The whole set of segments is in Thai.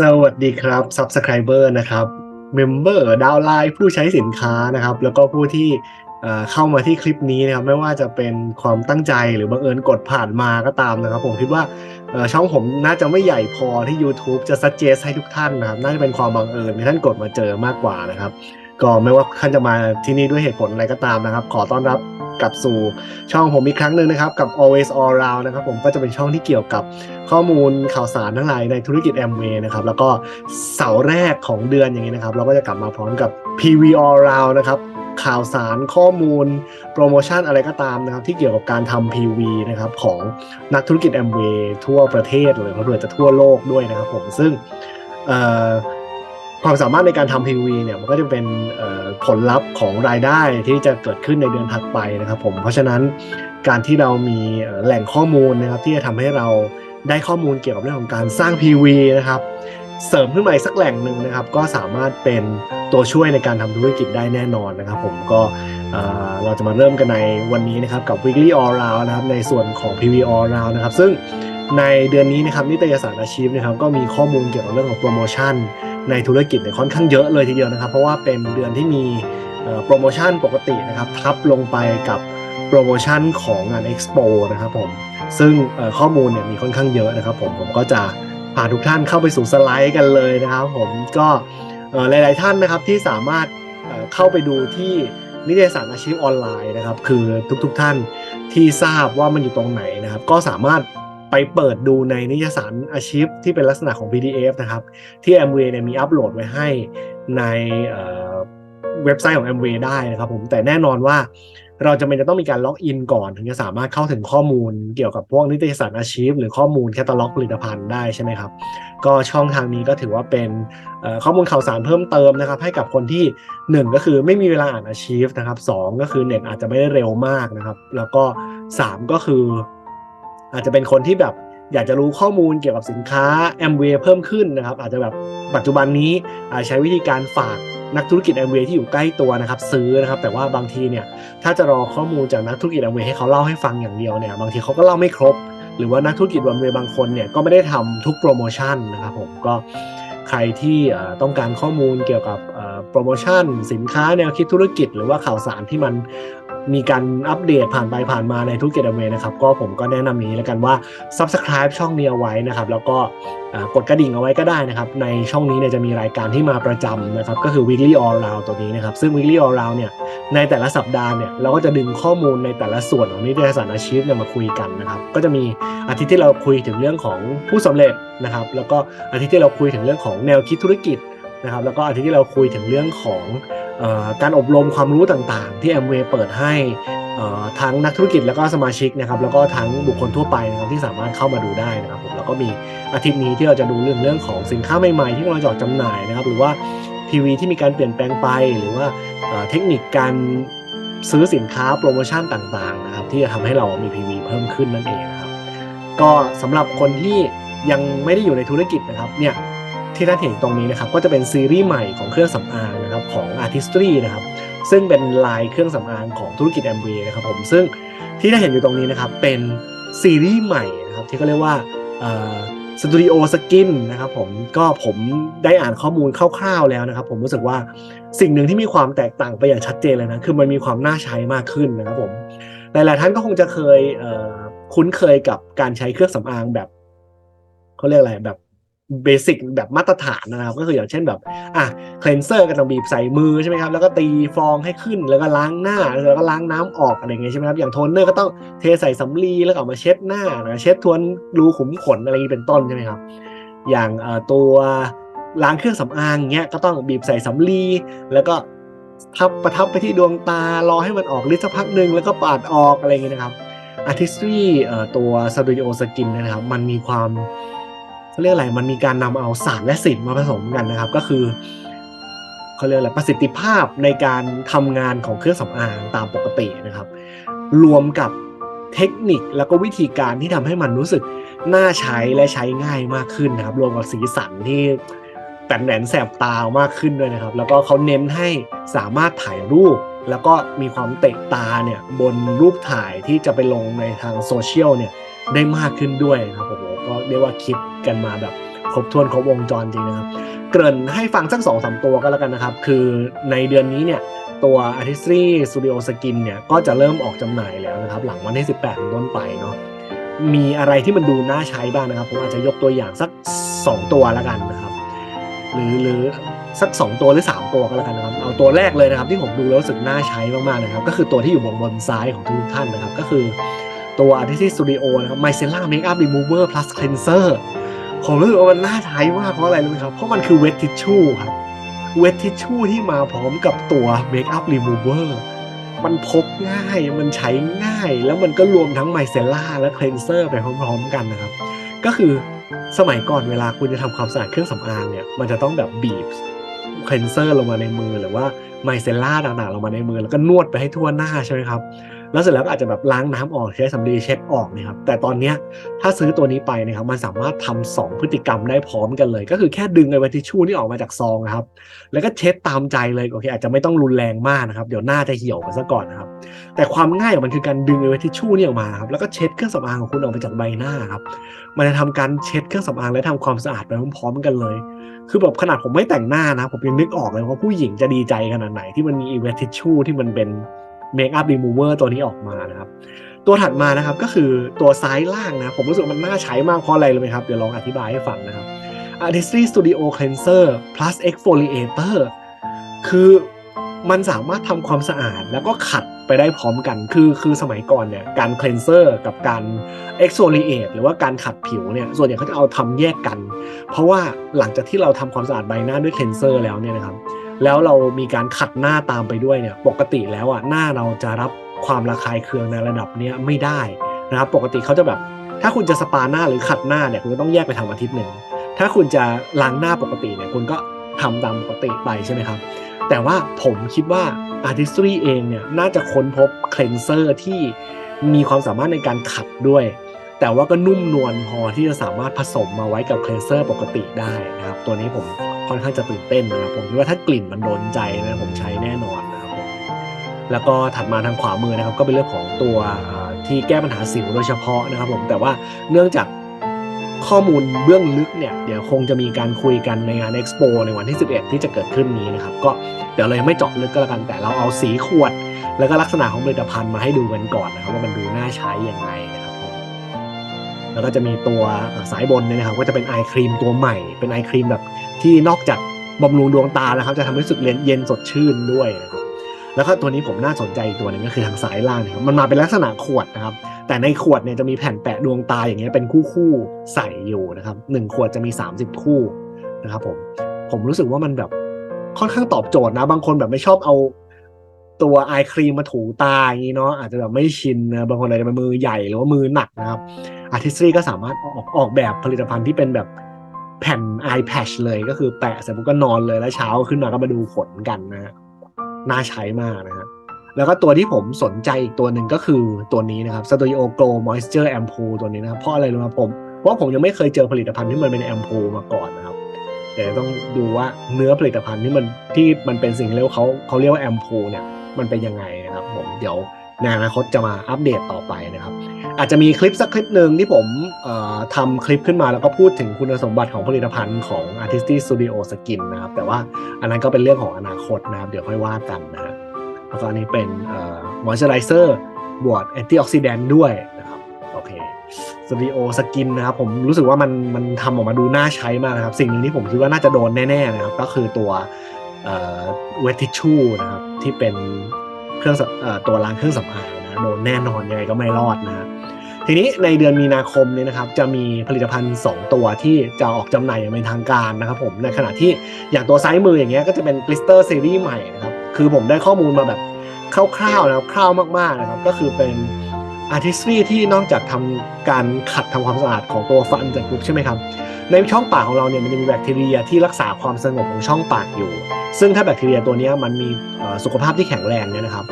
สวัสดีครับ Subscriber นะครับ Member ดาวไลน์ผู้ใช้สินค้านะครับ แล้วก็ผู้ที่เข้ามาที่คลิปนี้นะครับไม่ว่าจะเป็นความตั้งใจหรือบังเอิญกดผ่านมาก็ตามนะครับ ผมคิดว่าช่องผมน่าจะไม่ใหญ่พอที่ YouTube จะ suggest ให้ทุกท่านนะครับ น่าจะเป็นความบังเอิญที่ท่านกดมาเจอมากกว่านะครับ ก็ไม่ว่าท่านจะมาที่นี่ด้วยเหตุผลอะไรก็ตามนะครับ ขอต้อนรับ กลับสู่ช่องผมอีกครั้งหนึ่งนะครับ กับ always all round นะครับผมก็จะเป็นช่องที่เกี่ยวกับข้อมูลข่าวสารทั้งหลายในธุรกิจ Amway นะครับแล้วก็เสาร์แรกของเดือนอย่างนี้นะครับ เราก็จะกลับมาพร้อมกับ PV all round นะครับข่าวสารข้อมูล โปรโมชั่นอะไรก็ตามนะครับ ที่เกี่ยวกับการทำ PV นะครับของนักธุรกิจ Amway ทั่วประเทศเลยเผื่อจะทั่วโลกด้วยนะครับผมซึ่งเอ่อ ความสามารถในการทำ PV เนี่ยมันก็จะเป็นผลลัพธ์ของรายได้ที่จะเกิดขึ้นในเดือนถัดไปนะครับผมเพราะฉะนั้นการที่เรามีแหล่งข้อมูลนะครับที่จะทำให้เราได้ข้อมูลเกี่ยวกับเรื่องของการสร้าง PV นะครับเสริมขึ้นมาอีกสักแหล่งหนึ่งนะครับ ก็สามารถเป็นตัวช่วยในการทำธุรกิจได้แน่นอนนะครับ ผมก็เอ่อเราจะมาเริ่มกันในวันนี้นะครับกับ weekly all round นะครับในส่วนของ PV all round นะครับ ซึ่งในเดือนนี้นะครับนิตยสารอาชีพนะครับก็มีข้อมูลเกี่ยวกับเรื่องของโปรโมชั่น ในธุรกิจเนี่ยค่อนข้างเยอะเลยทีเดียวนะครับ เพราะว่าเป็นเดือนที่มีโปรโมชั่นปกตินะครับทับลงไปกับโปรโมชั่นของงาน Expo นะครับผมซึ่งข้อมูลเนี่ยมีค่อนข้างเยอะนะครับผมผมก็จะพาทุกท่านเข้าไปสู่สไลด์กันเลยนะครับ ผมก็หลาย ๆ ท่านนะครับที่สามารถเอ่อเข้าไปดูที่นิตยสารอาชีพออนไลน์นะครับ คือทุก ๆ ท่านที่ทราบว่ามันอยู่ตรงไหนนะครับ ก็สามารถ ไปเปิดดูในนิตยสารอาชีพที่เป็นลักษณะของ PDF นะครับ ที่ Amway เนี่ยมีอัปโหลดไว้ให้ในเว็บไซต์ของ Amway ได้นะครับผมแต่แน่นอนว่าเราจะเป็นจะต้องมีการล็อกอินก่อน ถึงจะสามารถเข้าถึงข้อมูลเกี่ยวกับพวกนิตยสารอาชีพ หรือข้อมูลแคตตาล็อกผลิตภัณฑ์ได้ใช่ไหมครับ ก็ช่องทางนี้ก็ถือว่าเป็นข้อมูลข่าวสารเพิ่มเติมนะครับ ให้กับคนที่ 1 ก็คือไม่มีเวลาอ่านอาชีพนะครับสองก็คือเน็ตอาจจะไม่ได้เร็วมากนะครับ แล้วก็ 3 ก็คือ อาจจะเป็นคนที่แบบอยากจะรู้ข้อมูลเกี่ยวกับสินค้า Amway เพิ่มขึ้นนะครับ อาจจะแบบปัจจุบันนี้อาจใช้วิธีการฝากนักธุรกิจ Amway ที่อยู่ใกล้ตัวนะครับ ซื้อนะครับ แต่ว่าบางทีเนี่ยถ้าจะรอข้อมูลจากนักธุรกิจ Amway ให้เขาเล่าให้ฟังอย่างเดียวเนี่ยบางทีเขาก็เล่าไม่ครบ หรือว่านักธุรกิจ Amway บางคนเนี่ยก็ไม่ได้ทำทุกโปรโมชั่นนะครับผมก็ใครที่ต้องการข้อมูลเกี่ยวกับโปรโมชั่น สินค้าแนวคิดธุรกิจ หรือว่าข่าวสารที่มัน มีการอัปเดตผ่านไปผ่านมาในธุกิจอเมนะครับ ก็ผมก็แนะนำอย่างนี้แล้วกันว่า Subscribe ช่องนี้เอาไว้นะครับ แล้วก็กดกระดิ่งเอาไว้ก็ได้นะครับ ในช่องนี้เนี่ยจะมีรายการที่มาประจำนะครับ ก็คือ weekly all round ตัวนี้นะครับ ซึ่ง weekly all round เนี่ยในแต่ละสัปดาห์เนี่ยเราก็จะดึงข้อมูลในแต่ละส่วนของนิตยสารอาชีพเนี่ยมาคุยกันนะครับ ก็จะมีอาทิตย์ที่เราคุยถึงเรื่องของผู้สำเร็จนะครับ แล้วก็อาทิตย์ที่เราคุยถึงเรื่องของแนวคิดธุรกิจนะครับ แล้วก็อาทิตย์ที่เราคุยถึงเรื่องของ การอบรมความรู้ต่างๆ ที่ Amway เปิดให้ทั้งนักธุรกิจแล้วก็สมาชิกนะครับแล้วก็ทั้งบุคคลทั่วไปนะครับที่สามารถเข้ามาดูได้นะครับผมแล้วก็มีอาทิตย์นี้ที่เราจะดูเรื่องเรื่องของสินค้าใหม่ๆ ที่เราจะออกจำหน่ายนะครับ หรือว่า PV ที่มีการเปลี่ยนแปลงไปหรือว่าเทคนิคการซื้อสินค้าโปรโมชั่นต่างๆนะครับที่จะทำให้เรามี PV เพิ่มขึ้นนั่นเองนะครับก็สำหรับคนที่ยังไม่ได้อยู่ในธุรกิจนะครับเนี่ย ที่ท่านเห็นตรงนี้นะครับก็จะเป็นซีรีส์ใหม่ของเครื่องสำอางนะครับของ Artistry นะครับซึ่งเป็นลายเครื่องสำอางของธุรกิจ Amway นะครับผมซึ่งที่ท่านเห็นอยู่ตรงนี้นะครับเป็นซีรีส์ใหม่นะครับที่เขาเรียกว่าสตูดิโอสกินนะครับผมก็ผมได้อ่านข้อมูลคร่าวๆแล้วนะครับ ผมรู้สึกว่าสิ่งหนึ่งที่มีความแตกต่างไปอย่างชัดเจนเลยนะคือมันมีความน่าใช้มากขึ้นนะครับผมหลายๆท่านก็คงจะเคยเคุ้นเคยกับการใช้เครื่องสำอางแบบเขาเรียกอะไรแบบ เบสิกแบบมาตรฐานนะครับ ก็คืออย่างเช่นแบบอะเคลนเซอร์ก็ต้องบีบใส่มือใช่ไหมครับ แล้วก็ตีฟองให้ขึ้นแล้วก็ล้างหน้าแล้วก็ล้างน้ำออกอะไรเงี้ยใช่ไหมครับอย่างโทนเนอร์ก็ต้องเทใส่สำลีแล้วก็เอามาเช็ดหน้านะเช็ดทวนรูขุมขนอะไรอย่างนี้เป็นต้นใช่ไหมครับ อย่างตัวล้างเครื่องสำอางเงี้ยก็ต้องบีบใส่สำลีแล้วก็ทับประทับไปที่ดวงตารอให้มันออกฤทธิ์สักพักหนึ่งแล้วก็ปาดออกอะไรเงี้ยนะครับ Artistry เอ่อตัว Studio Skin เนนะครับ มันมีความ เขาเรียกอะไรมันมีการนำเอาศาสตร์และศิลป์มาผสมกันนะครับ ก็คือเขาเรียกอะไรประสิทธิภาพในการทำงานของเครื่องสำอางตามปกตินะครับ รวมกับเทคนิคแล้วก็วิธีการที่ทำให้มันรู้สึกน่าใช้และใช้ง่ายมากขึ้นนะครับ รวมกับสีสันที่แปนแหนแสบตามากขึ้นด้วยนะครับ แล้วก็เขาเน้นให้สามารถถ่ายรูป แล้วก็มีความเตะตาเนี่ยบนรูปถ่ายที่จะไปลงในทางโซเชียลเนี่ย ได้มากขึ้นด้วยครับโอ้โหก็เรียกว่าคิดกันมาแบบครบถ้วนครบวงจรจริงนะครับ เกริ่นให้ฟังสักสองสามตัวก็แล้วกันนะครับ คือในเดือนนี้เนี่ยตัว Artistry Studio Skin เนี่ยก็จะเริ่มออกจำหน่ายแล้วนะครับ หลังวันที่ 18เป็นต้นไปเนาะมีอะไรที่มันดูน่าใช้บ้างนะครับ ผมอาจจะยกตัวอย่างสัก 2 ตัวแล้วกันนะครับ หรือหรือสัก 2 ตัวหรือ 3 ตัวก็แล้วกันนะครับ เอาตัวแรกเลยนะครับที่ผมดูแล้วรู้สึกน่าใช้มากๆนะครับ ก็คือตัวที่อยู่บนบนซ้ายของทุกท่านนะครับ ก็คือ ตัว Artistry Studio นะครับ Micellar Makeup Remover Plus Cleanser ผมรู้สึกว่ามันน่าใช้มากเพราะอะไรรู้ไหมครับ เพราะมันคือ Wet Tissue ครับเวททิชชู่ที่มาพร้อมกับตัวเมคอัพรีมูเวอร์มันพกง่าย มันใช้ง่าย แล้วมันก็รวมทั้งไมเซล่าและเคลนเซอร์ไปพร้อมๆกันนะครับ ก็คือสมัยก่อนเวลาคุณจะทำความสะอาดเครื่องสำอางเนี่ย มันจะต้องแบบบีบเคลนเซอร์ลงมาในมือหรือว่าไมเซล่าต่างๆลงมาในมือแล้วก็นวดไปให้ทั่วหน้าใช่ไหมครับ แล้วเสร็จแล้วก็อาจจะแบบล้างน้ำออกใช้สำลีเช็ดออกนะครับแต่ตอนเนี้ยถ้าซื้อตัวนี้ไปนะครับมันสามารถทำสองพฤติกรรมได้พร้อมกันเลย ก็คือแค่ดึงไอ้วัตทิชชู่นี่ออกมาจากซองนะครับแล้วก็เช็ดตามใจเลยโอเคอาจจะไม่ต้องรุนแรงมากนะครับเดี๋ยวหน้าจะเหี่ยวไปซะก่อนนะครับแต่ความง่ายของมันคือการดึงไอ้วัตทิชชู่นี่ออกมาครับแล้วก็เช็ดเครื่องสำอางของคุณออกไปจากใบหน้าครับมันจะทำการเช็ดเครื่องสำอางและทำความสะอาดไปพร้อมๆกันเลย คือแบบขนาดผมไม่แต่งหน้านะ ผมยังนึกออกเลยว่าผู้หญิงจะดีใจขนาดไหนที่มันมีอีเวทิชชู่ที่มันเป็น เมคอัพรีมูเวอร์ตัวนี้ออกมานะครับ ตัวถัดมานะครับก็คือตัวซ้ายล่างนะ ผมรู้สึกมันน่าใช้มากเพราะอะไรรู้ไหมครับ เดี๋ยวลองอธิบายให้ฟังนะครับ Artistry Studio Cleanser plus Exfoliator คือมันสามารถทำความสะอาดแล้วก็ขัดไปได้พร้อมกัน คือคือสมัยก่อนเนี่ยการ cleanser กับการ exfoliate หรือว่าการขัดผิวเนี่ยส่วนใหญ่เขาจะเอาทำแยกกัน เพราะว่าหลังจากที่เราทำความสะอาดใบหน้าด้วย cleanser แล้วเนี่ยนะครับ แล้วเรามีการขัดหน้าตามไปด้วยเนี่ยปกติแล้วอะหน้าเราจะรับความระคายเคืองในระดับเนี้ยไม่ได้นะครับปกติเขาจะแบบ ถ้าคุณจะสปาหน้าหรือขัดหน้าเนี่ยคุณก็ต้องแยกไปทำอาทิตย์หนึ่งถ้าคุณจะล้างหน้าปกติเนี่ยคุณก็ทำตามปกติไปใช่ไหมครับ แต่ว่าผมคิดว่า Artistry เองเนี่ยน่าจะค้นพบเคลนเซอร์ที่มีความสามารถในการขัดด้วย แต่ว่าก็นุ่มนวลพอที่จะสามารถผสมมาไว้กับเคลนเซอร์ปกติได้นะครับ ตัวนี้ผม ค่อนข้างจะตื่นเต้นนะครับผมคิดว่าถ้ากลิ่นมันโดนใจนะผมใช้แน่นอนนะครับผมแล้วก็ถัดมาทางขวามือนะครับ ก็เป็นเรื่องของตัวที่แก้ปัญหาสิวโดยเฉพาะนะครับ ผมแต่ว่าเนื่องจากข้อมูลเบื้องลึกเนี่ยเดี๋ยวคงจะมีการคุยกันในงาน Expo ในวันที่ 11 ที่จะเกิดขึ้นนี้นะครับ ก็เดี๋ยวเรายังไม่เจาะลึกก็แล้วกันแต่เราเอาสีขวด แล้วก็ลักษณะของผลิตภัณฑ์มาให้ดูกันก่อนนะครับว่ามันดูน่าใช้อยังไงนะครับ แล้วก็จะมีตัวสายบนเนี่ยนะครับก็จะเป็นไอครีมตัวใหม่ เป็นไอครีมแบบที่นอกจากบำรุงดวงตานะครับ จะทำให้รู้สึกเย็นสดชื่นด้วยนะครับแล้วก็ตัวนี้ผมน่าสนใจอีกตัวหนึงก็คือทางซ้ายล่างนะครับมันมาเป็นลักษณะขวดนะครับ แต่ในขวดเนี่ยจะมีแผ่นแปะดวงตาอย่างเงี้ยเป็นคู่คู่ๆใส่อยู่นะครับหนึ่งขวดจะมี 30 คู่นะครับผมผมรู้สึกว่ามันแบบค่อนข้างตอบโจทย์นะ บางคนแบบไม่ชอบเอา ตัวไอครีมมาถูตาอย่างนี้เนาะอาจจะแบบไม่ชินนะบางคนอาจจะเป็นมือใหญ่หรือว่ามือหนักนะครับอาร์ติสตรีก็สามารถออกออกแบบผลิตภัณฑ์ที่เป็นแบบแผ่น eye patch เลยก็คือแปะเสร็จปุ๊บก็นอนเลยแล้วเช้าขึ้นมาก็มาดูผลกันนะฮะน่าใช้มากนะฮะแล้วก็ตัวที่ผมสนใจอีกตัวหนึ่งก็คือตัวนี้นะครับ Studio Glow Moisture Ampoule ตัวนี้นะครับเพราะอะไรรู้ไหมผมเพราะว่าผมยังไม่เคยเจอผลิตภัณฑ์ที่มันเป็นแอมพูมาก่อนนะครับแต่ต้องดูว่าเนื้อผลิตภัณฑ์ที่มันที่มันเป็นสิ่งเรียกว่าเขาเขาเรียกว่าแอมพูเนี่ย มันเป็นยังไงนะครับผมเดี๋ยวในอนาคตจะมาอัปเดตต่อไปนะครับ อาจจะมีคลิปสักคลิปหนึ่งที่ผมเอ่อทำคลิปขึ้นมาแล้วก็พูดถึงคุณสมบัติของผลิตภัณฑ์ของ Artist Studio Skin นะครับ แต่ว่าอันนั้นก็เป็นเรื่องของอนาคตนะครับ เดี๋ยวค่อยว่ากันนะฮะแล้วก็อันนี้เป็นเอ่อมอยเจอไรเซอร์บวกแอนตี้ออกซิแดนต์ด้วยนะครับโอเคสตูดิโอสกินนะครับผมรู้สึกว่ามันมันทำออกมาดูน่าใช้มากนะครับ สิ่งหนึ่งที่ผมคิดว่าน่าจะโดนแน่ๆนะครับ ก็คือตัว เวทิชชูนะครับที่เป็นเครื่องอตัวล้างเครื่องสำอางนะโดนแน่นอนยังไงก็ไม่รอดนะทีนี้ในเดือนมีนาคมนี้นะครับจะมีผลิตภัณฑ์ 2 ตัวที่จะออกจำหน่ายอย่างเป็นทางการนะครับผมในขณะที่อย่างตัวซ้ายมืออย่างเงี้ยก็จะเป็น Glister Series ใหม่นะครับคือผมได้ข้อมูลมาแบบคร่าวๆนะครับคร่าวมากๆนะครับก็คือเป็น Artistry ที่นอกจากทำการขัดทำความสะอาดของตัวฟันเสร็จปุ๊บใช่ไหมครับ ในช่องปากของเราเนี่ยมันจะมีแบคทีเรียที่รักษาความสงบของช่องปากอยู่ ซึ่งถ้าแบคทีเรียตัวนี้มันมีสุขภาพที่แข็งแรงเนี่ยนะครับ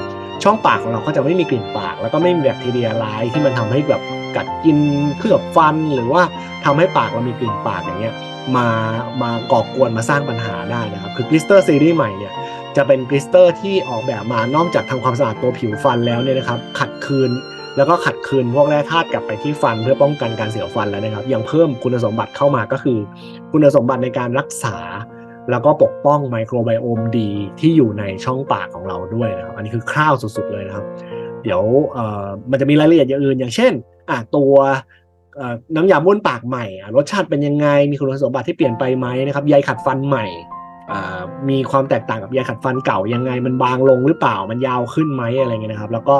ช่องปากของเราก็จะไม่มีกลิ่นปาก แล้วก็ไม่มีแบคทีเรียร้ายที่มันทำให้แบบกัดกินเคลือบฟัน หรือว่าทำให้ปากเรามีกลิ่นปากอย่างเงี้ยมามาก่อกวนมาสร้างปัญหาได้นะครับ คือกลิสเตอร์ซีรีส์ใหม่เนี่ยจะเป็นกลิสเตอร์ที่ออกแบบมานอกจากทำความสะอาดตัวผิวฟันแล้วเนี่ยนะครับขัดคืน แล้วก็ขัดคืนพวกแร่ธาตุกลับไปที่ฟันเพื่อป้องกันการเสียฟันแล้วนะครับ ยังเพิ่มคุณสมบัติเข้ามาก็คือ คุณสมบัติในการรักษา แล้วก็ปกป้องไมโครไบโอมดีที่อยู่ในช่องปากของเราด้วยนะครับ อันนี้คือคร่าวสุดๆเลยนะครับ เดี๋ยวมันจะมีรายละเอียดอย่างอื่น อย่างเช่นตัวน้ำยาบ้วนปากใหม่รสชาติเป็นยังไง มีคุณสมบัติที่เปลี่ยนไปไหมนะครับใยขัดฟันใหม่มีความแตกต่างกับใยขัดฟันเก่ายังไงมันบางลงหรือเปล่ามันยาวขึ้นไหมอะไรเงี้ยนะครับ แล้วก็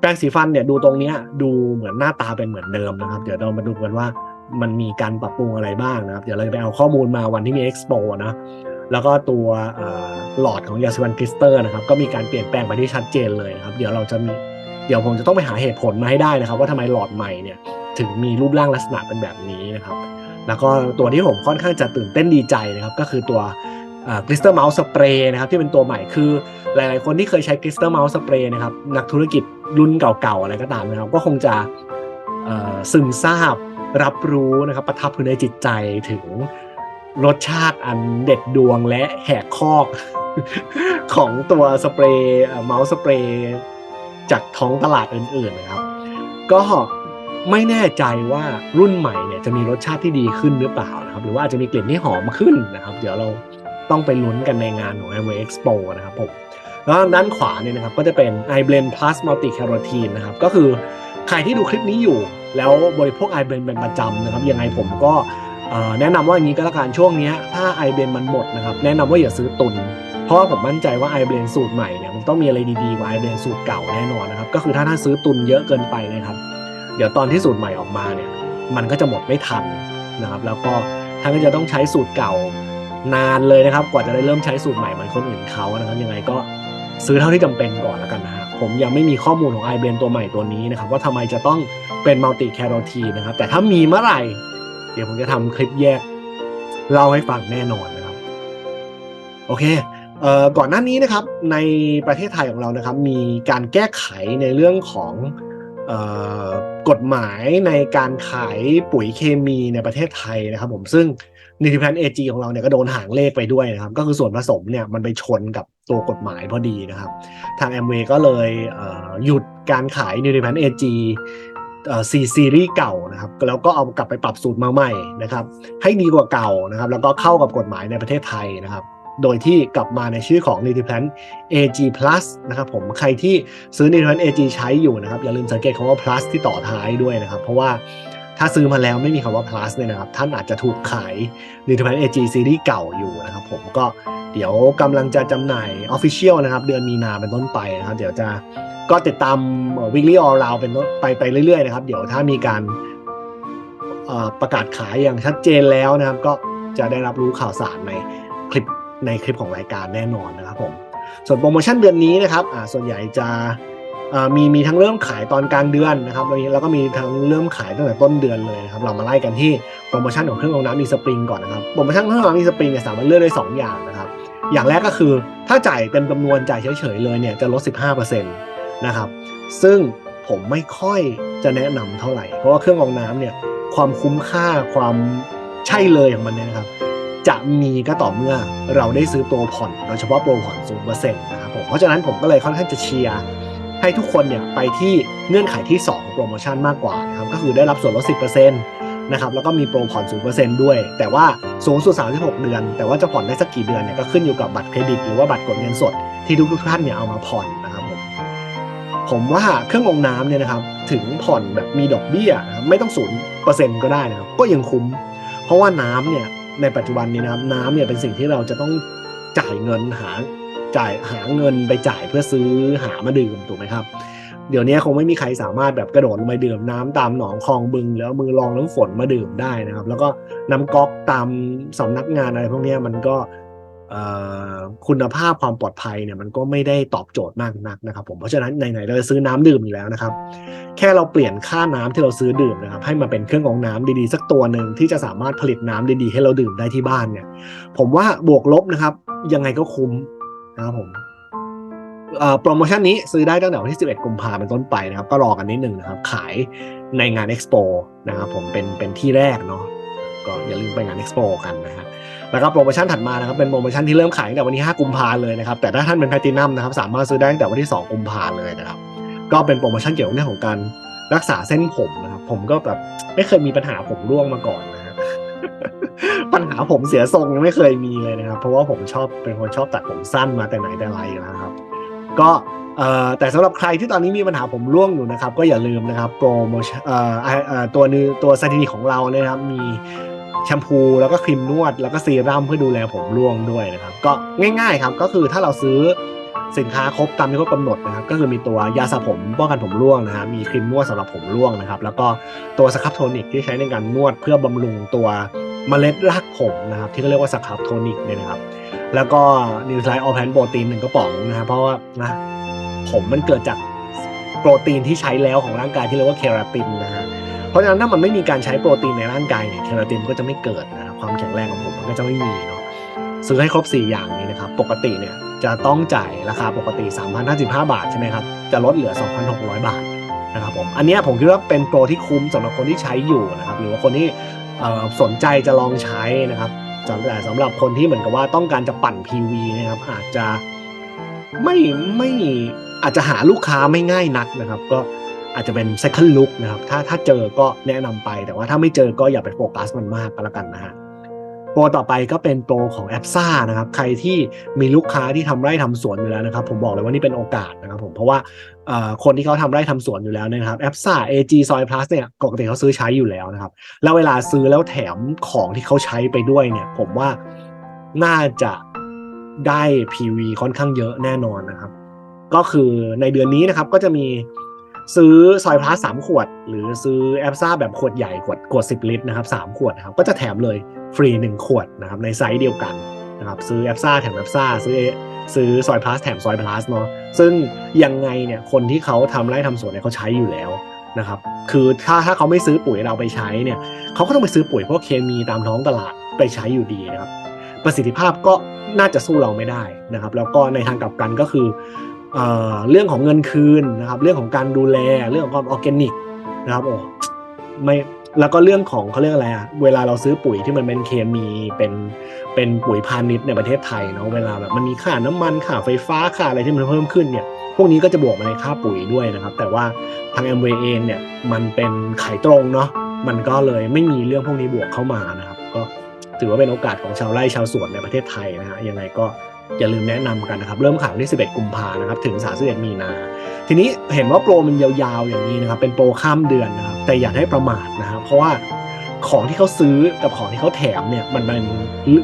แปรงสีฟันเนี่ยดูตรงเนี้ยดูเหมือนหน้าตาเป็นเหมือนเดิมนะครับ เดี๋ยวเรามาดูกันว่ามันมีการปรับปรุงอะไรบ้างนะครับ เดี๋ยวเราจะไปเอาข้อมูลมาวันที่มีเอ็กซ์โปนะแล้วก็ตัวหลอดของยาสีฟันคริสเตอร์นะครับ ก็มีการเปลี่ยนแปลงไปที่ชัดเจนเลยนะครับ เดี๋ยวเราจะมีเดี๋ยวผมจะต้องไปหาเหตุผลมาให้ได้นะครับ ว่าทำไมหลอดใหม่เนี่ยถึงมีรูปร่างลักษณะเป็นแบบนี้นะครับ แล้วก็ตัวที่ผมค่อนข้างจะตื่นเต้นดีใจนะครับ ก็คือตัวคริสตัลเมาส์สเปรย์นะครับที่เป็นตัวใหม่คือหลาย ๆ คนที่เคยใช้คริสตัลเมาส์สเปรย์นะครับนักธุรกิจ รุ่นเก่าๆอะไรก็ตามนะครับ ก็คงจะซึมซาบรับรู้นะครับ ประทับอยู่ในจิตใจถึงรสชาติอันเด็ดดวงและแหกคอกของตัวสเปรย์เมาส์สเปรย์จากท้องตลาดอื่นๆนะครับ ก็ไม่แน่ใจว่ารุ่นใหม่เนี่ยจะมีรสชาติที่ดีขึ้นหรือเปล่านะครับ หรือว่าอาจจะมีกลิ่นที่หอมขึ้นนะครับ เดี๋ยวเราต้องไปลุ้นกันในงานของ Amway Expo นะครับผม แล้วด้านขวาเนี่ยนะครับก็จะเป็น i blend plus multi carotene นะครับก็คือใครที่ดูคลิปนี้อยู่ แล้วบริโภค i blend เป็นประจำนะครับยังไงผมก็แนะนำว่าอย่างนี้ก็แล้วกันช่วงนี้ถ้า i blend มันหมดนะครับแนะนำว่าอย่าซื้อตุน เพราะว่าผมมั่นใจว่า i blend สูตรใหม่เนี่ยมันต้องมีอะไรดีๆกว่า i blend สูตรเก่าแน่นอนนะครับก็คือถ้าท่านซื้อตุนเยอะเกินไปนะครับเดี๋ยวตอนที่สูตรใหม่ออกมาเนี่ยมันก็จะหมดไม่ทันนะครับแล้วก็ท่านก็จะต้องใช้สูตรเก่านานเลยนะครับ กว่าจะได้เริ่มใช้สูตรใหม่เหมือนคนอื่นเขานะครับยังไงก็ ซื้อเท่าที่จำเป็นก่อนแล้วกันนะฮะผมยังไม่มีข้อมูลของ i b l e n ตัวใหม่ตัวนี้นะครับว่าทำไมจะต้องเป็นมัลติแคโรทีนะครับแต่ถ้ามีเมื่อไหร่ เดี๋ยวผมจะทำคลิปแยกเล่าให้ฟังแน่นอนนะครับ โอเคเอ่อก่อนหน้านี้นะครับในประเทศไทยของเรานะครับ มีการแก้ไขในเรื่องของออกฎหมายในการขายปุ๋ยเคมีในประเทศไทยนะครับ ผมซึ่ง นิติพันธ์เอจของเราเนี่ยก็โดนหางเลขไปด้วยนะครับ ก็คือส่วนผสมเนี่ยมันไปชนกับตัวกฎหมายพอดีนะครับ ทางแอมเวย์ก็เลยเหยุดการขายนิติพันธ์เอจีซีซีรีส์เก่านะครับแล้วก็เอากลับไปปรับสูตรมาใหม่นะครับ ให้ดีกว่าเก่านะครับ แล้วก็เข้ากับกฎหมายในประเทศไทยนะครับ โดยที่กลับมาในชื่อของ n i t i p l a n AG Plus นะครับผมใครที่ซื้อ n i t i p l a n AG ใช้อยู่นะครับ อย่าลืมสังเกตคำว่า plus ที่ต่อท้ายด้วยนะครับ เพราะว่า ถ้าซื้อมาแล้วไม่มีคำว่า plus เนี่ยนะครับ ท่านอาจจะถูกขาย n i t i p l a n AG ซีรีส์เก่าอยู่นะครับผมก็เดี๋ยวกำลังจะจำหน่าย Official นะครับ เดือนมีนาเป็นต้นไปนะครับ เดี๋ยวจะก็ติดตาม weekly all round เป็นต้นไปไปเรื่อยๆนะครับ เดี๋ยวถ้ามีการประกาศขายอย่างชัดเจนแล้วนะครับ ก็จะได้รับรู้ข่าวสารในคลิปในคลิปของรายการแน่นอนนะครับผมส่วนโปรโมชั่นเดือนนี้นะครับอ่าส่วนใหญ่จะ มีมีทั้งเริ่มขายตอนกลางเดือนนะครับแล้วก็มีทั้งเริ่มขายตั้งแต่ต้นเดือนเลยนะครับเรามาไล่กันที่โปรโมชั่นของเครื่องรองน้ำมีสปริงก่อนนะครับโปรโมชั่นเครื่องรองน้ำมีสปริงเนี่ยสามารถเลือกได้สองอย่างนะครับอย่างแรกก็คือถ้าจ่ายเต็มจำนวนจ่ายเฉยๆเลยเนี่ยจะลด 15%นะครับซึ่งผมไม่ค่อยจะแนะนำเท่าไหร่ เพราะว่าเครื่องรองน้ำเนี่ยความคุ้มค่าความใช่เลยของมันเนี่ยนะครับจะมีก็ต่อเมื่อเราได้ซื้อโปรผ่อนโดยเฉพาะโปรผ่อนศูนย์เปอร์เซ็นต์นะครับผมเพราะฉะนั้นผมก็เลยค่อนข้างจะเชียร์ ให้ทุกคนเนี่ยไปที่เงื่อนไขที่2ของโปรโมชั่นมากกว่านะครับก็คือได้รับส่วนลด 10%นะครับแล้วก็มีโปรผ่อน 0%ด้วย แต่ว่าสูงสุด 36 เดือน แต่ว่าจะผ่อนได้สักกี่เดือนเนี่ยก็ขึ้นอยู่กับบัตรเครดิต หรือว่าบัตรกดเงินสดที่ทุกๆท่านเนี่ยเอามาผ่อนนะครับผมผมว่าเครื่องกรองน้ำเนี่ยนะครับถึงผ่อนแบบมีดอกเบี้ยนะครับไม่ต้องศูนย์เปอร์เซ็นต์ก็ได้นะครับก็ยังคุ้ม เพราะว่าน้ำเนี่ยในปัจจุบันนี้นะครับน้ำเนี่ยเป็นสิ่งที่เราจะต้องจ่ายเงินหา จ่ายหาเงินไปจ่ายเพื่อซื้อหามาดื่มถูกไหมครับ เดี๋ยวนี้คงไม่มีใครสามารถแบบกระโดดลงไปดื่มน้ำตามหนองคลองบึง แล้วมือรองน้ำฝนมาดื่มได้นะครับ แล้วก็น้ำก๊อกตามสำนักงานอะไรพวกนี้มันก็คุณภาพความปลอดภัยเนี่ยมันก็ไม่ได้ตอบโจทย์มากนักนะครับ ผมเพราะฉะนั้นไหนๆเราจะซื้อน้ำดื่มอยู่แล้วนะครับ แค่เราเปลี่ยนค่าน้ำที่เราซื้อดื่มนะครับ ให้มาเป็นเครื่องกรองน้ำดีๆ สักตัวหนึ่งที่จะสามารถผลิตน้ำดีๆ ให้เราดื่มได้ที่บ้านเนี่ย ผมว่าบวกลบนะครับ ยังไงก็คุ้ม นะครับผมโปรโมชั่นนี้ซื้อได้ตั้งแต่วันที่ 11 กุมภาพันธ์เป็นต้นไปนะครับ ก็รอกันนิดหนึ่งนะครับ ขายในงาน Expo นะครับผมเป็นเป็นที่แรกเนาะก็อย่าลืมไปงาน Expo กันนะฮะแล้วก็โปรโมชั่นถัดมานะครับเป็นโปรโมชั่นที่เริ่มขายตั้งแต่วันที่ 5 กุมภาเลยนะครับ แต่ถ้าท่านเป็นแพลตินัมนะครับ สามารถซื้อได้ตั้งแต่วันที่ 2 กุมภาเลยนะครับ ก็เป็นโปรโมชั่นเกี่ยวกับเรื่องของการรักษาเส้นผมนะครับ ผมก็แบบไม่เคยมีปัญหาผมร่วงมาก่อนนะฮะ ปัญหาผมเสียทรงยังไม่เคยมีเลยนะครับ เพราะว่าผมชอบเป็นคนชอบตัดผมสั้นมาแต่ไหนแต่ไรอยู่แล้วครับ ก็แต่สำหรับใครที่ตอนนี้มีปัญหาผมร่วงอยู่นะครับ ก็อย่าลืมนะครับโปรโมชั่นตัวนี้ตัวซาตินีของเราเนี่ยครับมีแชมพูแล้วก็ครีมนวดแล้วก็ซีรั่มเพื่อดูแลผมร่วงด้วยนะครับ ก็ง่ายๆครับก็คือถ้าเราซื้อสินค้าครบตามที่เขากำหนดนะครับ ก็คือมีตัวยาสระผมป้องกันผมร่วงนะฮะมีครีมนวดสำหรับผมร่วงนะครับ แล้วก็ตัวสครับโทนิกที่ใช้ในการนวดเพื่อบำรุงตัว เมล็ดรากผมนะครับที่เขาเรียกว่าสครับโทนิกเนี่ยนะครับ แล้วก็นิวไลท์ออแพนโปรตีนหนึ่งกระป๋องนะครับเพราะว่านะผมมันเกิดจากโปรตีนที่ใช้แล้วของร่างกายที่เรียกว่าเคราตินนะฮะเพราะฉะนั้นถ้ามันไม่มีการใช้โปรตีนในร่างกายเนี่ยเคราตินก็จะไม่เกิดนะครับความแข็งแรงของผมมันก็จะไม่มีเนาะซื้อให้ครบ 4 อย่างนี้นะครับ ปกติเนี่ยจะต้องจ่ายราคาปกติ 3,055 บาทใช่ไหมครับ จะลดเหลือ 2,600 บาทนะครับผม อันนี้ผมคิดว่าเป็นโปรที่คุ้มสำหรับคนที่ใช้อยู่นะครับ หรือว่าคนที่ สนใจจะลองใช้นะครับสำหรับสำหรับคนที่เหมือนกับว่าต้องการจะปั่น PV นะครับ อาจจะไม่ไม่อาจจะหาลูกค้าไม่ง่ายนักนะครับ ก็อาจจะเป็น second look นะครับ ถ้าถ้าเจอก็แนะนำไป แต่ว่าถ้าไม่เจอก็อย่าไปโฟกัสมันมากก็แล้วกันนะฮะ รต่อไปก็เป็นโปรของแอปซ่านะครับใครที่มีลูกค้าที่ทำไร่ทำสวนอยู่แล้วนะครับ ผมบอกเลยว่านี่เป็นโอกาสนะครับผมเพราะว่าคนที่เขาทำไร่ทำสวนอยู่แล้วนยนะครับแอปซ่า AG Soy Plus เนี่ยปกติเขาซื้อใช้อยู่แล้วนะครับ แล้วเวลาซื้อแล้วแถมของที่เขาใช้ไปด้วยเนี่ย ผมว่าน่าจะได้ PV ค่อนข้างเยอะแน่นอนนะครับ ก็คือในเดือนนี้นะครับก็จะมี ซื้อซอยพลัสสามขวด หรือซื้อแอปซ่าแบบขวดใหญ่ขวดขวดสิบลิตรนะครับสามขวดนะครับก็จะแถมเลยฟรีหนึ่งขวดนะครับในไซส์เดียวกันนะครับซื้อแอปซ่าแถมแอปซ่าซื้อซื้อซอยพลัสแถมซอยพลัสเนาะซึ่งยังไงเนี่ยคนที่เขาทำไร่ทำสวนเนี่ยเขาใช้อยู่แล้วนะครับคือถ้าถ้าเขาไม่ซื้อปุ๋ยเราไปใช้เนี่ยเขาก็ต้องไปซื้อปุ๋ยพวกเคมีตามท้องตลาดไปใช้อยู่ดีนะครับประสิทธิภาพก็น่าจะสู้เราไม่ได้นะครับ แล้วก็ในทางกลับกันก็คือ เรื่องของเงินคืนนะครับเรื่องของการดูแลเรื่องของความออร์แกนิกนะครับโอ้ไม่แล้วก็เรื่องของเขาเรียกอะไรอะเวลาเราซื้อปุ๋ยที่มันเป็นเคมีเป็นเป็นปุ๋ยพาณิชย์ในประเทศไทยเนาะเวลาแบบมันมีค่าน้ำมันค่าไฟฟ้าค่าอะไรที่มันเพิ่มขึ้นเนี่ยพวกนี้ก็จะบวกมาในค่าปุ๋ยด้วยนะครับ แต่ว่าทาง m w เองเนี่ยมันเป็นขายตรงเนาะมันก็เลยไม่มีเรื่องพวกนี้บวกเข้ามานะครับ ก็ถือว่าเป็นโอกาสของชาวไร่ชาวสวนในประเทศไทยนะฮะยังไงก็ อย่าลืมแนะนำกันนะครับ เริ่มขายวันที่ 11 กุมภานะครับ ถึง 31 มีนา ทีนี้เห็นว่าโปรมันยาวๆอย่างนี้นะครับ เป็นโปรข้ามเดือนนะครับ แต่อย่าให้ประมาทนะครับ เพราะว่าของที่เขาซื้อกับของที่เขาแถมเนี่ยมันเป็น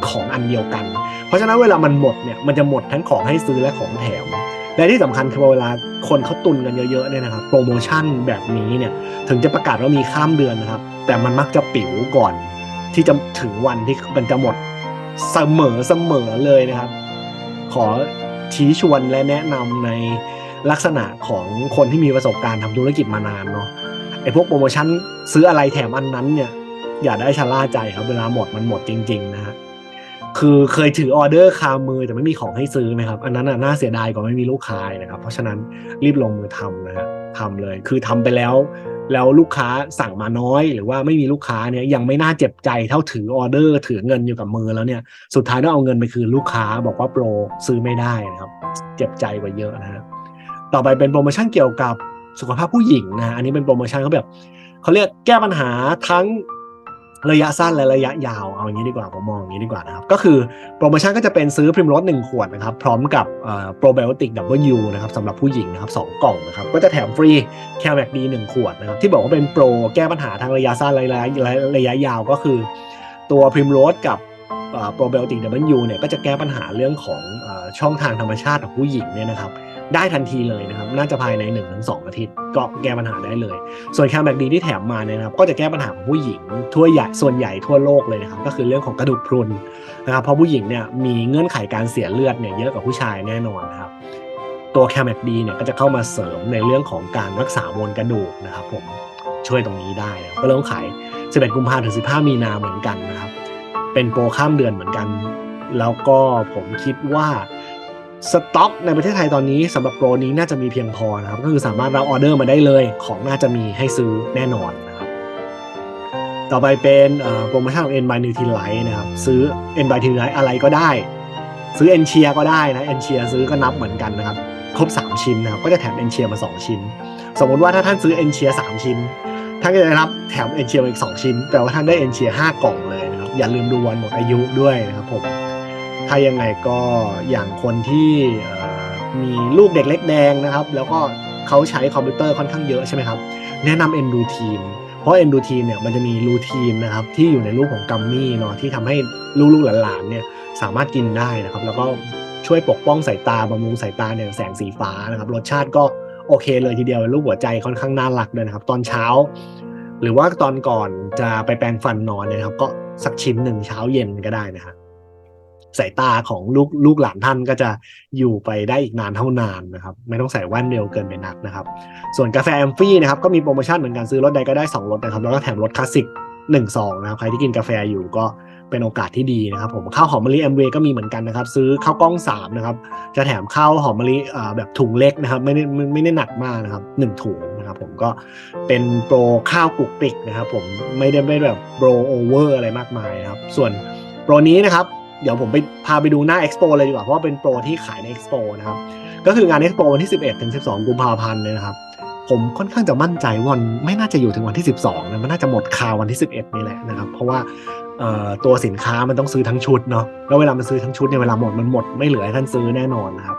ของอันเดียวกัน เพราะฉะนั้นเวลามันหมดเนี่ยมันจะหมดทั้งของให้ซื้อและของแถม และที่สำคัญคือเวลาคนเขาตุนกันเยอะๆเนี่ยนะครับโปรโมชั่นแบบนี้เนี่ยถึงจะประกาศว่ามีข้ามเดือนนะครับ แต่มันมักจะปิ๋วก่อน ที่จะถึงวันที่มันจะหมดเสมอเสมอเลยนะครับ ขอชี้ชวนและแนะนำในลักษณะของคนที่มีประสบการณ์ทำธุรกิจมานานเนาะไอ้พวกโปรโมชั่นซื้ออะไรแถมอันนั้นเนี่ย อย่าได้ชะล่าใจครับเวลาหมดมันหมดจริง ๆ นะฮะคือเคยถือออเดอร์คามือแต่ไม่มีของให้ซื้อไหมครับ อันนั้นน่าเสียดายกว่าไม่มีลูกค้านะครับ เพราะฉะนั้นรีบลงมือทำนะฮะทำเลย คือทำไปแล้ว แล้วลูกค้าสั่งมาน้อย หรือว่าไม่มีลูกค้าเนี่ยยังไม่น่าเจ็บใจเท่าถือออเดอร์ ถือเงินอยู่กับมือแล้วเนี่ยสุดท้ายต้องเอาเงินไปคืนลูกค้าบอกว่าโปรซื้อไม่ได้นะครับ เจ็บใจกว่าเยอะนะฮะต่อไปเป็นโปรโมชั่นเกี่ยวกับสุขภาพผู้หญิงนะฮะอันนี้เป็นโปรโมชั่นเขาแบบเขาเรียกแก้ปัญหาทั้ง ระยะสั้นและระยะยาวเอาอย่างนี้ดีกว่าผมมองอย่างนี้ดีกว่านะครับก็คือโปรโมชั่นก็จะเป็นซื้อพริมโรสหนึ่งขวดนะครับพร้อมกับโปรไบโอติกดับเบิลยูนะครับสำหรับผู้หญิงนะครับสองกล่องนะครับก็จะแถมฟรีแคลแมกดีหนึ่งขวดนะครับที่บอกว่าเป็นโปรแก้ปัญหาทางระยะสั้นและระยะระยะยาวก็คือ ตัวพริมโรสกับโปรไบโอติกดับเบิลยูเนี่ยก็จะแก้ปัญหาเรื่องของอช่องทางธรรมชาติของผู้หญิงเนี่ยนะครับ ได้ทันทีเลยนะครับ น่าจะภายใน 1-2 อาทิตย์ ก็แก้ปัญหาได้เลย ส่วนแคมแบกดีที่แถมมาเนี่ยนะครับ ก็จะแก้ปัญหาของผู้หญิงทั่วใหญ่ส่วนใหญ่ทั่วโลกเลยนะครับ ก็คือเรื่องของกระดูกพรุนนะครับ เพราะผู้หญิงเนี่ยมีเงื่อนไขการเสียเลือดเนี่ยเยอะกว่าผู้ชายแน่นอนครับตัวแคมแบกดีเนี่ยก็จะเข้ามาเสริมในเรื่องของการรักษามวลกระดูกนะครับผมช่วยตรงนี้ได้นะก็เริ่มขาย 11 กุมภาพันธ์ถึง 15 มีนาเหมือนกันนะครับ เป็นโปรข้ามเดือนเหมือนกัน แล้วก็ผมคิดว่า สต็อกในประเทศไทยตอนนี้สำหรับโปรนี้น่าจะมีเพียงพอนะครับ ก็คือสามารถรับออเดอร์มาได้เลย ของน่าจะมีให้ซื้อแน่นอนนะครับ ต่อไปเป็นโปรโมชั่นของ N by Nutrilite นะครับ ซื้อ N by Nutrilite อะไรก็ได้ ซื้อ N เชียก็ได้นะ N เชียซื้อก็นับเหมือนกันนะครับ ครบ 3 ชิ้นนะครับ ก็จะแถม N เชียมา 2 ชิ้น สมมติว่าถ้าท่านซื้อเอนเชียสามชิ้น ท่านก็จะได้รับแถมเอนเชียอีกสองชิ้นแต่ว่าท่านได้เอนเชียห้ากล่องเลยนะครับ อย่าลืมดูวันหมดอายุด้วยนะครับผม ถ้ายังไงก็อย่างคนที่มีลูกเด็กเล็กแดงนะครับ แล้วก็เขาใช้คอมพิวเตอร์ค่อนข้างเยอะใช่ไหมครับ แนะนำ End Routine เพราะ End Routine เนี่ยมันจะมีรูทีนนะครับที่อยู่ในรูปของกัมมี่เนาะที่ทำให้ลูกๆหลานๆเนี่ยสามารถกินได้นะครับ แล้วก็ช่วยปกป้องสายตาบำรุงสายตาเนี่ยแสงสีฟ้านะครับ รสชาติก็โอเคเลยทีเดียวรูปหัวใจค่อนข้างน่ารักเลยนะครับ ตอนเช้า หรือว่าตอนก่อนจะไปแปรงฟันนอนเนี่ยนะครับ ก็สักชิ้นหนึ่งเช้าเย็นก็ได้นะครับ สายตาของลูกลูกหลานท่านก็จะอยู่ไปได้อีกนานเท่านานนะครับไม่ต้องใส่แว่นเร็วเกินไปนักนะครับ ส่วนกาแฟแอมฟี่นะครับก็มีโปรโมชั่นเหมือนกันซื้อรถใดก็ได้2รถนะครับแล้วก็แถมรถคลาสสิก1 2นะครับใครที่กินกาแฟอยู่ก็เป็นโอกาสที่ดีนะครับผมข้าวหอมมะลิแอมเวก็มีเหมือนกันนะครับ ซื้อข้าวกล้อง3นะครับจะแถมข้าวหอมมะลิแบบถุงเล็กนะครับ ไม่ได้ไม่ไม่ได้หนักมากนะครับหนึ่งถุงนะครับผมก็เป็นโปรข้าวกุกกลิกนะครับผมไม่ได้ไม่แบบโปรโอเวอร์อะไรมากมายนะครับ ส่วนโปรนี้นะครับ เดี๋ยวผมไปพาไปดูหน้า Expo เลยดีกว่า เพราะว่าเป็นโปรที่ขายใน Expo นะครับ ก็คืองาน Expo วันที่ 11ถึง12 กุมภาพันธ์เลยนะครับ ผมค่อนข้างจะมั่นใจวันไม่น่าจะอยู่ถึงวันที่ 12นะมันน่าจะหมดคาววันที่ 11 นี่แหละนะครับ เพราะว่าตัวสินค้ามันต้องซื้อทั้งชุดเนาะแล้วเวลามันซื้อทั้งชุดเนี่ยเวลาหมดมันหมดไม่เหลือให้ท่านซื้อแน่นอนนะครับ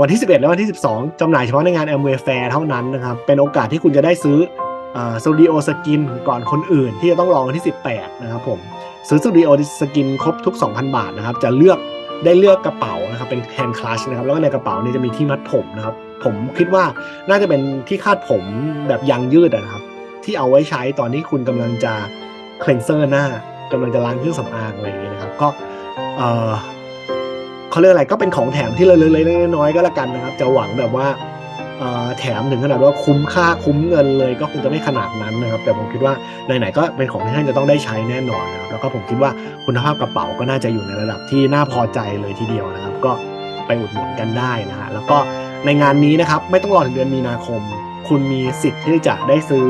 วันที่ 11 และวันที่ 12 จำหน่ายเฉพาะในงาน Amway Fair เท่านั้นนะครับ เป็นโอกาสที่คุณจะได้ซื้อสตูดิโอสกินก่อนคนอื่นที่จะต้องรอวันที่ 18 นะครับผม ซื้อสตูดิโอสกินครบทุก 2,000 บาทนะครับ จะเลือกได้เลือกกระเป๋านะครับ เป็นแฮนด์คลัชนะครับ แล้วก็ในกระเป๋านี่จะมีที่มัดผมนะครับ ผมคิดว่าน่าจะเป็นที่คาดผมแบบยางยืดนะครับ ที่เอาไว้ใช้ตอนที่คุณกำลังจะเคลนเซอร์หน้ากำลังจะล้างเครื่องสำอางอะไรอย่างเงี้ยนะครับ ก็เออเขาเรียกอะไรก็เป็นของแถมที่เล็กๆน้อยๆก็แล้วกันนะครับ จะหวังแบบว่า แถมถึงขนาดว่าคุ้มค่าคุ้มเงินเลยก็คงจะไม่ขนาดนั้นนะครับ แต่ผมคิดว่าไหนๆก็เป็นของที่ท่านจะต้องได้ใช้แน่นอนนะครับแล้วก็ผมคิดว่าคุณภาพกระเป๋าก็น่าจะอยู่ในระดับที่น่าพอใจเลยทีเดียวนะครับ ก็ไปอุดหนุนกันได้นะฮะแล้วก็ในงานนี้นะครับไม่ต้องรอถึงเดือนมีนาคม คุณมีสิทธิ์ที่จะได้ซื้อ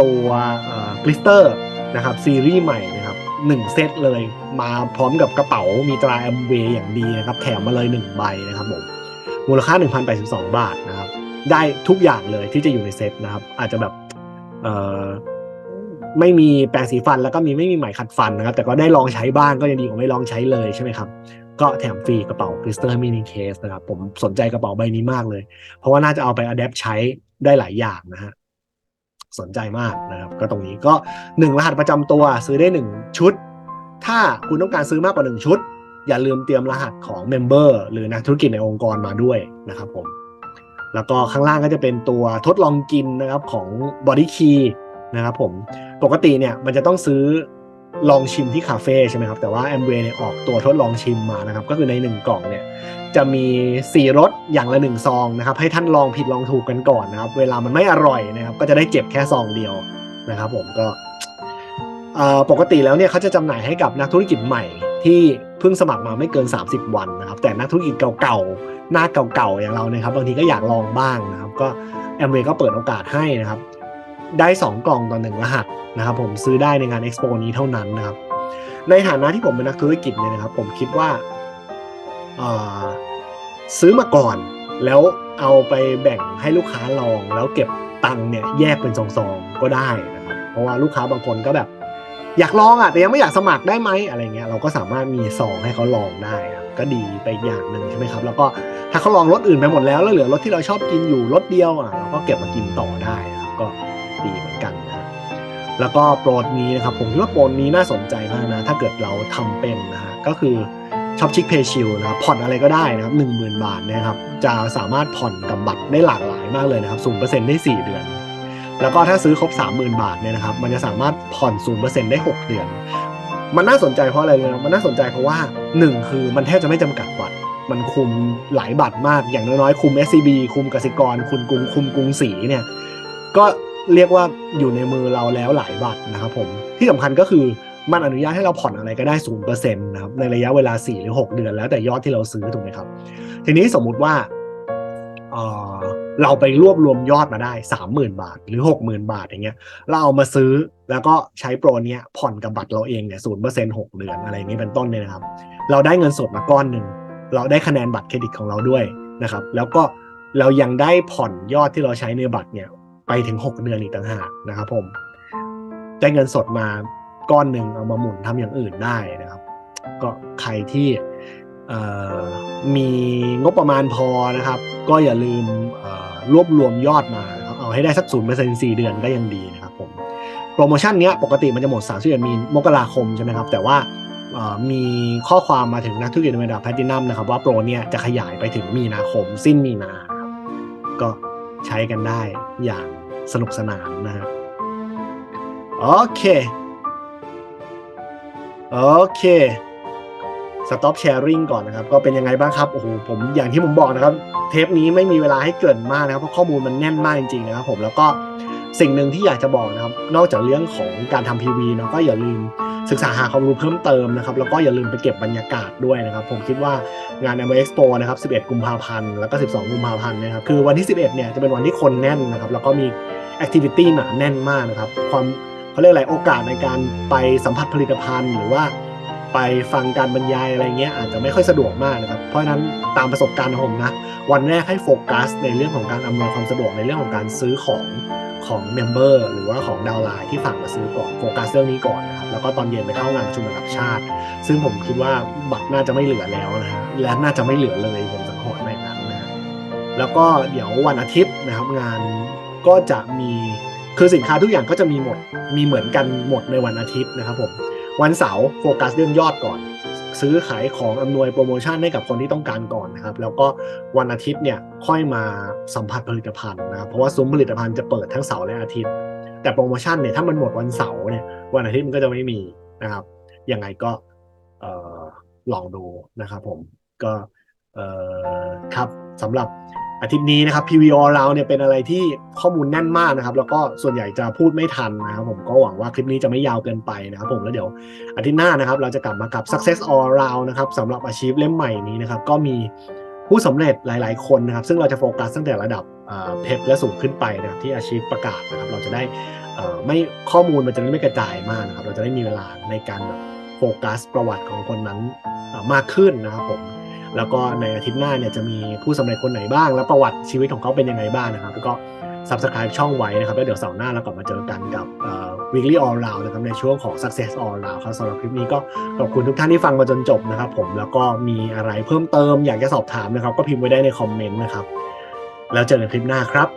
ตัวกลิสเตอร์นะครับซีรีส์ใหม่นะครับหนึ่งเซตเลยมาพร้อมกับกระเป๋ามีตราแอมเวย์อย่างดีนะครับแถมมาเลย 1 ใบนะครับผมมูลค่า 1,082 บาทนะครับ ได้ทุกอย่างเลยที่จะอยู่ในเซตนะครับ อาจจะแบบเอ่อไม่มีแปรงสีฟันแล้วก็มีไม่มีไหมขัดฟันนะครับ แต่ก็ได้ลองใช้บ้างก็ยังดีกว่าไม่ลองใช้เลยใช่ไหมครับ ก็แถมฟรีกระเป๋าคริสตัลมินิเคสนะครับ ผมสนใจกระเป๋าใบนี้มากเลย เพราะว่าน่าจะเอาไปอัดแอปใช้ได้หลายอย่างนะฮะสนใจมากนะครับ ก็ตรงนี้ก็หนึ่งรหัสประจำตัวซื้อได้หนึ่งชุด ถ้าคุณต้องการซื้อมากกว่าหนึ่งชุด อย่าลืมเตรียมรหัสของเมมเบอร์หรือนักธุรกิจในองค์กรมาด้วยนะครับผม แล้วก็ข้างล่างก็จะเป็นตัวทดลองกินนะครับของ Body Key นะครับผมปกติเนี่ยมันจะต้องซื้อลองชิมที่คาเฟ่ใช่ไหมครับแต่ว่า a m w a y เนี่ยออกตัวทดลองชิมมานะครับก็คือใน 1 กล่องเนี่ยจะมี 4รสอย่างละ 1 ซองนะครับให้ท่านลองผิดลองถูกกันก่อนนะครับเวลามันไม่อร่อยนะครับก็จะได้เจ็บแค่ซองเดียวนะครับผมก็ปกติแล้วเนี่ยเขาจะจำหน่ายให้กับนักธุรกิจใหม่ที่เพิ่งสมัครมาไม่เกิน 30 วันนะครับแต่นักธุรกิจเก่าๆ หน้าเก่าๆอย่างเราเนี่ยครับ บางทีก็อยากลองบ้างนะครับ ก็แอมเวก็เปิดโอกาสให้นะครับ ได้ 2 กล่องต่อหนึ่งรหัสนะครับ ผมซื้อได้ในงาน Expo นี้เท่านั้นนะครับ ในฐานะที่ผมเป็นนักธุรกิจเนี่ยนะครับ ผมคิดว่าซื้อมาก่อน แล้วเอาไปแบ่งให้ลูกค้าลอง แล้วเก็บตังค์เนี่ยแยกเป็นซองๆก็ได้นะครับ เพราะว่าลูกค้าบางคนก็แบบอยากลองอะแต่ยังไม่อยากสมัครได้ไหมอะไรเงี้ยเราก็สามารถมีซองให้เขาลองได้นะครับ ก็ดีไปอย่างหนึ่งใช่ไหมครับ แล้วก็ถ้าเขาลองรสอื่นไปหมดแล้วแล้วเหลือรสที่เราชอบกินอยู่รสเดียวอะเราก็เก็บมากินต่อได้นะครับก็ดีเหมือนกันนะแล้วก็โปรดนี้นะครับผมคิดว่าโปรดนี้น่าสนใจมากนะถ้าเกิดเราทำเป็นนะฮะก็คือช็อปชิคเพย์ชิลนะครับผ่อนอะไรก็ได้นะครับหนึ่งหมื่นบาทนะครับจะสามารถผ่อนกับบัตรได้หลากหลายมากเลยนะครับศูนย์เปอร์เซ็นต์ได้สี่เดือนแล้วก็ถ้าซื้อครบ 30,000 บาทเนี่ยนะครับ มันจะสามารถผ่อน 0%ได้ 6 เดือน มันน่าสนใจเพราะอะไรเลยนะมันน่าสนใจเพราะว่า 1 คือมันแทบจะไม่จำกัดบัตร มันคุมหลายบัตรมาก อย่างน้อยๆ คุม SCB คุมกสิกร คุมกรุง คุมกรุงศรีเนี่ย ก็เรียกว่าอยู่ในมือเราแล้วหลายบัตรนะครับผม ที่สำคัญก็คือมันอนุญาตให้เราผ่อนอะไรก็ได้0%นะครับ ในระยะเวลา 4 หรือ 6 เดือนแล้วแต่ยอดที่เราซื้อถูกไหมครับ ทีนี้สมมุติว่าเอ่อ เราไปรวบรวมยอดมาได้ 30,000 บาทหรือ 60,000 บาทอย่างเงี้ยเราเอามาซื้อแล้วก็ใช้โปรเนี้ยผ่อนกับบัตรเราเองเนี่ยศูนย์เปอร์เซ็นต์หกเดือนอะไรอย่างนี้เป็นต้นเนี่ยนะครับ เราได้เงินสดมาก้อนหนึ่งเราได้คะแนนบัตรเครดิตของเราด้วยนะครับ แล้วก็เรายังได้ผ่อนยอดที่เราใช้ในบัตรเนี่ยไปถึง 6 เดือนอีกต่างหากนะครับผมได้เงินสดมาก้อนหนึ่งเอามาหมุนทำอย่างอื่นได้นะครับ ก็ใครที่มีงบประมาณพอนะครับ ก็อย่าลืมเรวบรวมยอดมานะครับเอาให้ได้สักศูนย์เปอร์เซ็นต์สี่เดือนก็ยังดีนะครับผมโปรโมชั่นเนี้ยปกติมันจะหมด 3 1มีมกราคมใช่ไหมครับ แต่ว่ามีข้อความมาถึงนักธุรกิจในระดับแพลตินัมนะครับ ว่าโปรเนี่ยจะขยายไปถึงมีนาคม สิ้นมีนาครับก็ใช้กันได้อย่างสนุกสนานนะฮะโอเค โอเค Stop Sharing ก่อนนะครับ ก็เป็นยังไงบ้างครับโอ้โหผมอย่างที่ผมบอกนะครับ เทปนี้ไม่มีเวลาให้เกินมากนะครับเพราะข้อมูลมันแน่นมากจริงๆนะครับผมแล้วก็สิ่งหนึ่งที่อยากจะบอกนะครับ นอกจากเรื่องของการทำ PV เนาะก็อย่าลืมศึกษาหาความรู้เพิ่มเติมนะครับ แล้วก็อย่าลืมไปเก็บบรรยากาศด้วยนะครับ ผมคิดว่างาน m อ Expo นะครับ 11 กุมภาพันธ์แล้วก็ 12 กุมภาพันธ์นะครับ คือวันที่ 11 เนี่ยจะเป็นวันที่คนแน่นนะครับ แล้วก็มี Activity หนาแน่นมากนะครับ ความเขาเรียกอะไรโอกาสในการไปสัมผัสผลิตภัณฑ์ หรือว่า ไปฟังการบรรยายอะไรเงี้ยอาจจะไม่ค่อยสะดวกมากนะครับ เพราะฉะนั้นตามประสบการณ์ของผมนะ วันแรกให้โฟกัส ในเรื่องของการอำนวยความสะดวกในเรื่องของการซื้อของของเมมเบอร์หรือว่าของดาวไลน์ที่ฝากมาซื้อก่อนโฟกัสเรื่องนี้ก่อนนะครับ แล้วก็ตอนเย็นไปเข้างานประชุมระดับชาติ ซึ่งผมคิดว่าบัตรน่าจะไม่เหลือแล้วนะฮะและน่าจะไม่เหลือเลยผมสังหรณ์ในนั้นนะฮะแล้วก็เดี๋ยววันอาทิตย์นะครับงานก็จะมีคือสินค้าทุกอย่างก็จะมีหมดมีเหมือนกันหมดในวันอาทิตย์นะครับผม วันเสาร์โฟกัสเรื่องยอดก่อน ซื้อขายของอำนวยโปรโมชั่นให้กับคนที่ต้องการก่อนนะครับ แล้วก็วันอาทิตย์เนี่ยค่อยมาสัมผัสผลิตภัณฑ์นะครับเพราะว่าซุ้มผลิตภัณฑ์จะเปิดทั้งเสาร์และอาทิตย์ แต่โปรโมชั่นเนี่ยถ้ามันหมดวันเสาร์เนี่ยวันอาทิตย์มันก็จะไม่มีนะครับยังไงก็ลองดูนะครับผมก็ครับสำหรับ อาทิตย์นี้นะครับ PVO เราเนี่ยเป็นอะไรที่ข้อมูลแน่นมากนะครับ แล้วก็ส่วนใหญ่จะพูดไม่ทันนะครับ ผมก็หวังว่าคลิปนี้จะไม่ยาวเกินไปนะครับผมแล้วเดี๋ยวอาทิตย์หน้านะครับ เราจะกลับมากับ Success All Round นะครับสำหรับอาชีพเล่มใหม่นี้นะครับ ก็มีผู้สำเร็จหลาย ๆ คนนะครับ ซึ่งเราจะโฟกัสตั้งแต่ระดับเพชรและสูงขึ้นไปนะครับที่อาชีพประกาศนะครับ เราจะได้ไม่ข้อมูลมันจะไม่กระจายมากนะครับ เราจะได้มีเวลาในการโฟกัสประวัติของคนนั้นมากขึ้นนะครับผม แล้วก็ในอาทิตย์หน้าเนี่ยจะมีผู้สำเร็จคนไหนบ้าง และประวัติชีวิตของเขาเป็นยังไงบ้างนะครับ แล้วก็ subscribe ช่องไว้นะครับ แล้วเดี๋ยวเสาร์หน้าเรากลับมาเจอกันกับ weekly all round นะครับในช่วงของ success all round ครับสำหรับคลิปนี้ก็ขอบคุณทุกท่านที่ฟังมาจนจบนะครับผมแล้วก็มีอะไรเพิ่มเติมอยากจะสอบถามนะครับ ก็พิมพ์ไว้ได้ในคอมเมนต์นะครับแล้วเจอกันคลิปหน้าครับ